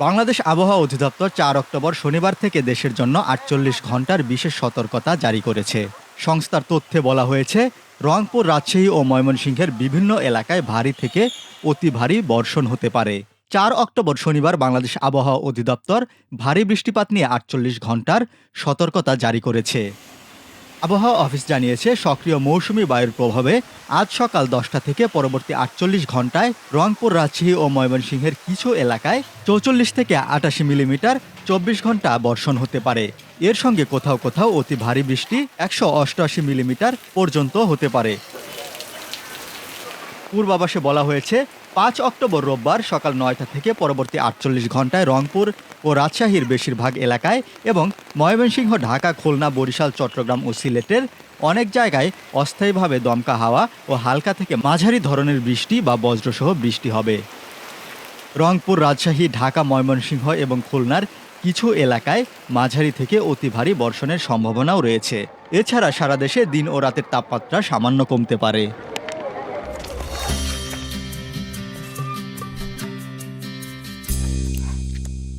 বাংলাদেশ আবহাওয়া অধিদপ্তর চার অক্টোবর শনিবার থেকে দেশের জন্য আটচল্লিশ ঘণ্টার বিশেষ সতর্কতা জারি করেছে। সংস্থার তথ্যে বলা হয়েছে, রংপুর, রাজশাহী ও ময়মনসিংহের বিভিন্ন এলাকায় ভারী থেকে অতি ভারী বর্ষণ হতে পারে। চার অক্টোবর শনিবার বাংলাদেশ আবহাওয়া অধিদপ্তর ভারী বৃষ্টিপাত নিয়ে আটচল্লিশ ঘণ্টার সতর্কতা জারি করেছে। আবহাওয়া অফিস জানিয়েছে, সক্রিয় মৌসুমি বায়ুর প্রভাবে আজ সকাল দশটা থেকে পরবর্তী আটচল্লিশ ঘন্টায় রংপুর, রাজশাহী ও ময়মনসিংহের কিছু এলাকায় চৌচল্লিশ থেকে আটাশি মিলিমিটার চব্বিশ ঘণ্টা বর্ষণ হতে পারে। এর সঙ্গে কোথাও কোথাও অতি ভারী বৃষ্টি একশো অষ্টআশি মিলিমিটার পর্যন্ত হতে পারে। পূর্বাভাসে বলা হয়েছে, পাঁচ অক্টোবর রোববার সকাল নয়টা থেকে পরবর্তী আটচল্লিশ ঘন্টায় রংপুর ও রাজশাহীর বেশিরভাগ এলাকায় এবং ময়মনসিংহ, ঢাকা, খুলনা, বরিশাল, চট্টগ্রাম ও সিলেটের অনেক জায়গায় অস্থায়ীভাবে দমকা হাওয়া ও হালকা থেকে মাঝারি ধরনের বৃষ্টি বা বজ্রসহ বৃষ্টি হবে। রংপুর, রাজশাহী, ঢাকা, ময়মনসিংহ এবং খুলনার কিছু এলাকায় মাঝারি থেকে অতি ভারী বর্ষণের সম্ভাবনাও রয়েছে। এছাড়া সারা দেশে দিন ও রাতের তাপমাত্রা সামান্য কমতে পারে।